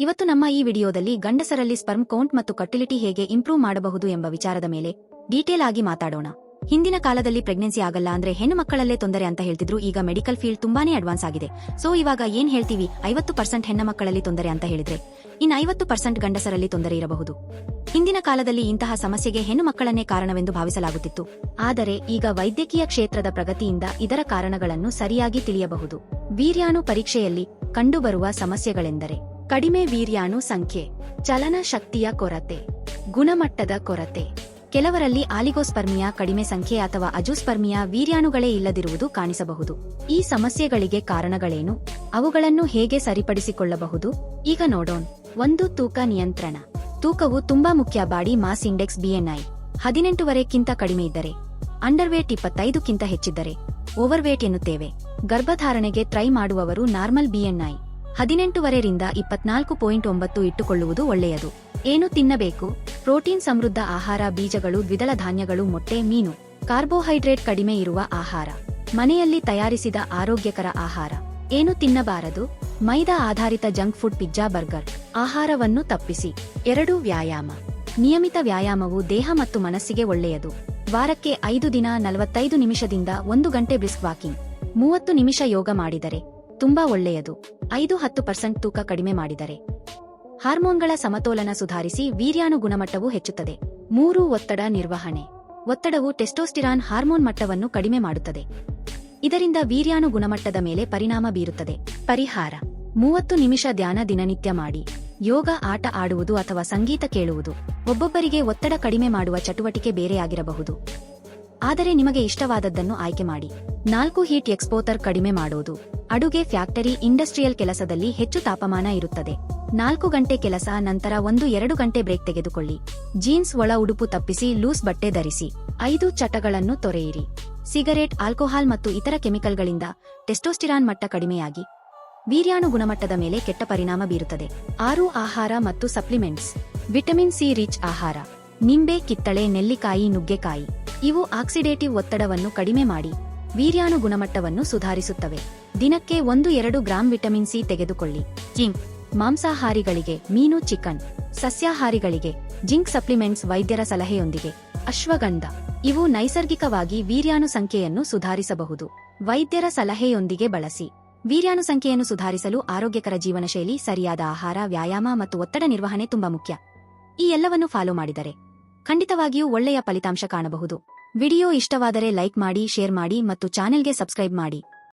ಇವತ್ತು ನಮ್ಮ ಈ ವಿಡಿಯೋದಲ್ಲಿ ಗಂಡಸರಲ್ಲಿ ಸ್ಪರ್ಮ್ ಕೌಂಟ್ ಮತ್ತು ಕಟಿಲಿಟಿ ಹೇಗೆ ಇಂಪ್ರೂವ್ ಮಾಡಬಹುದು ಎಂಬ ವಿಚಾರದ ಮೇಲೆ ಡೀಟೇಲ್ ಆಗಿ ಮಾತಾಡೋಣ. ಹಿಂದಿನ ಕಾಲದಲ್ಲಿ ಪ್ರೆಗ್ನೆನ್ಸಿ ಆಗಲ್ಲ ಅಂದ್ರೆ ಹೆಣ್ಣು ಮಕ್ಕಳಲ್ಲೇ ತೊಂದರೆ ಅಂತ ಹೇಳ್ತಿದ್ರು, ಈಗ ಮೆಡಿಕಲ್ ಫೀಲ್ಡ್ ತುಂಬಾನೇ ಅಡ್ವಾನ್ಸ್ ಆಗಿದೆ. ಸೊ, ಇವಾಗ ಏನ್ ಹೇಳ್ತೀವಿ? ಐವತ್ತು ಪರ್ಸೆಂಟ್ ಹೆಣ್ಣು ಮಕ್ಕಳಲ್ಲಿ ತೊಂದರೆ ಅಂತ ಹೇಳಿದ್ರೆ ಇನ್ನು ಐವತ್ತು ಪರ್ಸೆಂಟ್ ಗಂಡಸರಲ್ಲಿ ತೊಂದರೆ ಇರಬಹುದು. ಹಿಂದಿನ ಕಾಲದಲ್ಲಿ ಇಂತಹ ಸಮಸ್ಯೆಗೆ ಹೆಣ್ಣು ಮಕ್ಕಳನ್ನೇ ಕಾರಣವೆಂದು ಭಾವಿಸಲಾಗುತ್ತಿತ್ತು. ಆದರೆ, ಈಗ ವೈದ್ಯಕೀಯ ಕ್ಷೇತ್ರದ ಪ್ರಗತಿಯಿಂದ ಇದರ ಕಾರಣಗಳನ್ನು ಸರಿಯಾಗಿ ತಿಳಿಯಬಹುದು. ವೀರ್ಯಾಣು ಪರೀಕ್ಷೆಯಲ್ಲಿ ಕಂಡುಬರುವ ಸಮಸ್ಯೆಗಳೆಂದರೆ ಕಡಿಮೆ ವೀರ್ಯಾಣು ಸಂಖ್ಯೆ, ಚಲನ ಶಕ್ತಿಯ ಕೊರತೆ, ಗುಣಮಟ್ಟದ ಕೊರತೆ. ಕೆಲವರಲ್ಲಿ ಆಲಿಗೋಸ್ಪರ್ಮಿಯಾ ಕಡಿಮೆ ಸಂಖ್ಯೆ ಅಥವಾ ಅಜೋಸ್ಪರ್ಮಿಯಾ ವೀರ್ಯಾಣುಗಳೇ ಇಲ್ಲದಿರುವುದು ಕಾಣಿಸಬಹುದು. ಈ ಸಮಸ್ಯೆಗಳಿಗೆ ಕಾರಣಗಳೇನು? ಅವುಗಳನ್ನು ಹೇಗೆ ಸರಿಪಡಿಸಿಕೊಳ್ಳಬಹುದು? ಈಗ ನೋಡೋಣ. ಒಂದು, ತೂಕ ನಿಯಂತ್ರಣ. ತೂಕವು ತುಂಬಾ ಮುಖ್ಯ ಬಾಡಿ ಮಾಸ್ ಇಂಡೆಕ್ಸ್ ಬಿಎನ್ಐ ಹದಿನೆಂಟುವರೆಕ್ಕಿಂತ ಕಡಿಮೆ ಇದ್ದರೆ, ಅಂಡರ್ವೇಟ್ ಇಪ್ಪತ್ತೈದಕ್ಕಿಂತ ಹೆಚ್ಚಿದ್ದರೆ, ಓವರ್ವೇಟ್ ಎನ್ನುತ್ತೇವೆ. ಗರ್ಭಧಾರಣೆಗೆ ಟ್ರೈ ಮಾಡುವವರು ನಾರ್ಮಲ್ ಬಿಎನ್ಐ ಹದಿನೆಂಟುವರೆರಿಂದ ಇಪ್ಪತ್ನಾಲ್ಕು ಪಾಯಿಂಟ್ ಒಂಬತ್ತು ಇಟ್ಟುಕೊಳ್ಳುವುದು ಒಳ್ಳೆಯದು. ಏನು ತಿನ್ನಬೇಕು? ಪ್ರೋಟೀನ್ ಸಮೃದ್ಧ ಆಹಾರ, ಬೀಜಗಳು, ದ್ವಿದಳ ಧಾನ್ಯಗಳು, ಮೊಟ್ಟೆ, ಮೀನು, ಕಾರ್ಬೋಹೈಡ್ರೇಟ್ ಕಡಿಮೆ ಇರುವ ಆಹಾರ, ಮನೆಯಲ್ಲಿ ತಯಾರಿಸಿದ ಆರೋಗ್ಯಕರ ಆಹಾರ. ಏನು ತಿನ್ನಬಾರದು? ಮೈದಾ ಆಧಾರಿತ ಜಂಕ್ ಫುಡ್ ಪಿಜ್ಜಾ ಬರ್ಗರ್. ಆಹಾರವನ್ನು ತಪ್ಪಿಸಿ. ಎರಡು ವ್ಯಾಯಾಮ. ನಿಯಮಿತ ವ್ಯಾಯಾಮವು ದೇಹ ಮತ್ತು ಮನಸ್ಸಿಗೆ ಒಳ್ಳೆಯದು. ವಾರಕ್ಕೆ ಐದು ದಿನ ನಲವತ್ತೈದು ನಿಮಿಷದಿಂದ ಒಂದು ಗಂಟೆ ಬ್ರಿಸ್ಕ್ ವಾಕಿಂಗ್. ಮೂವತ್ತು ನಿಮಿಷ ಯೋಗ ಮಾಡಿದರೆ ತುಂಬಾ ಒಳ್ಳೆಯದು. ಐದು ಹತ್ತು ಪರ್ಸೆಂಟ್ ತೂಕ ಕಡಿಮೆ ಮಾಡಿದರೆ. ಹಾರ್ಮೋನ್ಗಳ ಸಮತೋಲನ ಸುಧಾರಿಸಿ ವೀರ್ಯಾಣು ಗುಣಮಟ್ಟವು ಹೆಚ್ಚುತ್ತದೆ. ಮೂರು ಒತ್ತಡ ನಿರ್ವಹಣೆ. ಒತ್ತಡವು ಟೆಸ್ಟೋಸ್ಟಿರಾನ್ ಹಾರ್ಮೋನ್ ಮಟ್ಟವನ್ನು ಕಡಿಮೆ ಮಾಡುತ್ತದೆ. ಇದರಿಂದ ವೀರ್ಯಾಣು ಗುಣಮಟ್ಟದ ಮೇಲೆ ಪರಿಣಾಮ ಬೀರುತ್ತದೆ. ಪರಿಹಾರ. ಮೂವತ್ತು ನಿಮಿಷ ಧ್ಯಾನ ದಿನನಿತ್ಯ ಮಾಡಿ. ಯೋಗ, ಆಟ ಆಡುವುದು ಅಥವಾ ಸಂಗೀತ ಕೇಳುವುದು. ಒಬ್ಬೊಬ್ಬರಿಗೆ ಒತ್ತಡ ಕಡಿಮೆ ಮಾಡುವ ಚಟುವಟಿಕೆ ಬೇರೆಯಾಗಿರಬಹುದು. ಆದರೆ ನಿಮಗೆ ಇಷ್ಟವಾದದ್ದನ್ನು ಆಯ್ಕೆ ಮಾಡಿ. ನಾಲ್ಕು ಹೀಟ್ ಎಕ್ಸ್ಪೋತರ್ ಕಡಿಮೆ ಮಾಡೋದು. ಅಡುಗೆ ಫ್ಯಾಕ್ಟರಿ ಇಂಡಸ್ಟ್ರಿಯಲ್ ಕೆಲಸದಲ್ಲಿ ಹೆಚ್ಚು ತಾಪಮಾನ ಇರುತ್ತದೆ. ನಾಲ್ಕು ಗಂಟೆ ಕೆಲಸ ನಂತರ ಒಂದು ಎರಡು ಗಂಟೆ ಬ್ರೇಕ್ ತೆಗೆದುಕೊಳ್ಳಿ. ಜೀನ್ಸ್ ಒಳ ಉಡುಪು ತಪ್ಪಿಸಿ ಲೂಸ್ ಬಟ್ಟೆ ಧರಿಸಿ. ಐದು ಚಟಗಳನ್ನು ತೊರೆಯಿರಿ. ಸಿಗರೇಟ್, ಆಲ್ಕೋಹಾಲ್ ಮತ್ತು ಇತರ ಕೆಮಿಕಲ್ಗಳಿಂದ ಟೆಸ್ಟೋಸ್ಟಿರಾನ್ ಮಟ್ಟ ಕಡಿಮೆಯಾಗಿ. ವೀರ್ಯಾಣು ಗುಣಮಟ್ಟದ ಮೇಲೆ ಕೆಟ್ಟ ಪರಿಣಾಮ ಬೀರುತ್ತದೆ. ಆರು ಆಹಾರ ಮತ್ತು ಸಪ್ಲಿಮೆಂಟ್ಸ್. ವಿಟಮಿನ್ ಸಿ ರಿಚ್ ಆಹಾರ. ನಿಂಬೆ, ಕಿತ್ತಳೆ, ನೆಲ್ಲಿಕಾಯಿ, ನುಗ್ಗೆಕಾಯಿ. ಇವು ಆಕ್ಸಿಡೇಟಿವ್ ಒತ್ತಡವನ್ನು ಕಡಿಮೆ ಮಾಡಿ. ವೀರ್ಯಾಣು ಗುಣಮಟ್ಟವನ್ನು ಸುಧಾರಿಸುತ್ತವೆ. ದಿನಕ್ಕೆ ಒಂದು ಎರಡು ಗ್ರಾಂ ವಿಟಮಿನ್ ಸಿ ತೆಗೆದುಕೊಳ್ಳಿ. ಜಿಂಕ್, ಮಾಂಸಾಹಾರಿಗಳಿಗೆ ಮೀನು, ಚಿಕನ್, ಸಸ್ಯಾಹಾರಿಗಳಿಗೆ ಜಿಂಕ್ ಸಪ್ಲಿಮೆಂಟ್ಸ್ ವೈದ್ಯರ ಸಲಹೆಯೊಂದಿಗೆ. ಅಶ್ವಗಂಧ, ಇವು ನೈಸರ್ಗಿಕವಾಗಿ ವೀರ್ಯಾಣು ಸಂಖ್ಯೆಯನ್ನು ಸುಧಾರಿಸಬಹುದು. ವೈದ್ಯರ ಸಲಹೆಯೊಂದಿಗೆ ಬಳಸಿ. ವೀರ್ಯಾಣು ಸಂಖ್ಯೆಯನ್ನು ಸುಧಾರಿಸಲು ಆರೋಗ್ಯಕರ ಜೀವನಶೈಲಿ, ಸರಿಯಾದ ಆಹಾರ, ವ್ಯಾಯಾಮ ಮತ್ತು ಒತ್ತಡ ನಿರ್ವಹಣೆ ತುಂಬಾ ಮುಖ್ಯ. ಈ ಎಲ್ಲವನ್ನು ಫಾಲೋ ಮಾಡಿದರೆ ಖಂಡಿತವಾಗಿಯೂ ಒಳ್ಳೆಯ ಫಲಿತಾಂಶ ಕಾಣಬಹುದು. ವಿಡಿಯೋ ಇಷ್ಟವಾದರೆ ಲೈಕ್ ಮಾಡಿ ಶೇರ್ ಮಾಡಿ ಮತ್ತು ಚಾನೆಲ್ಗೆ ಸಬ್ಸ್ಕ್ರೈಬ್ ಮಾಡಿ.